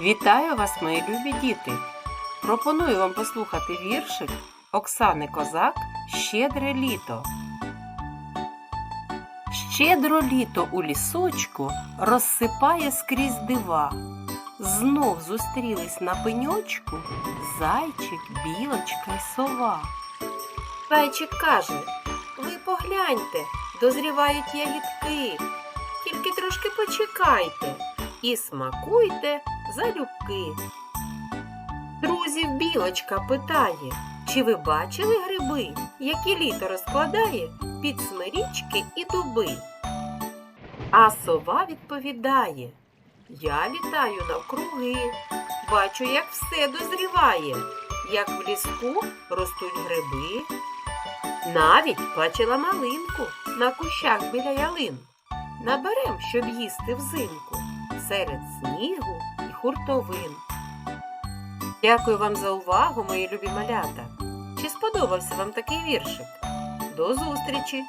Вітаю вас, мої любі діти! Пропоную вам послухати віршик Оксани Козак Щедре літо. Щедро літо у лісочку розсипає скрізь дива. Знов зустрілись на пеньочку зайчик, білочка й сова. Зайчик каже: Ви погляньте, дозрівають ягідки, тільки трошки почекайте і смакуйте залюбки. Друзів білочка питає, чи ви бачили гриби, які літо розкладає під смирічки і дуби? А сова відповідає, я літаю навкруги, бачу, як все дозріває, як в ліску ростуть гриби. Навіть бачила малинку на кущах біля ялин. Наберем, щоб їсти взимку серед снігу і хуртовин. Дякую вам за увагу, мої любі малята. Чи сподобався вам такий віршик? До зустрічі!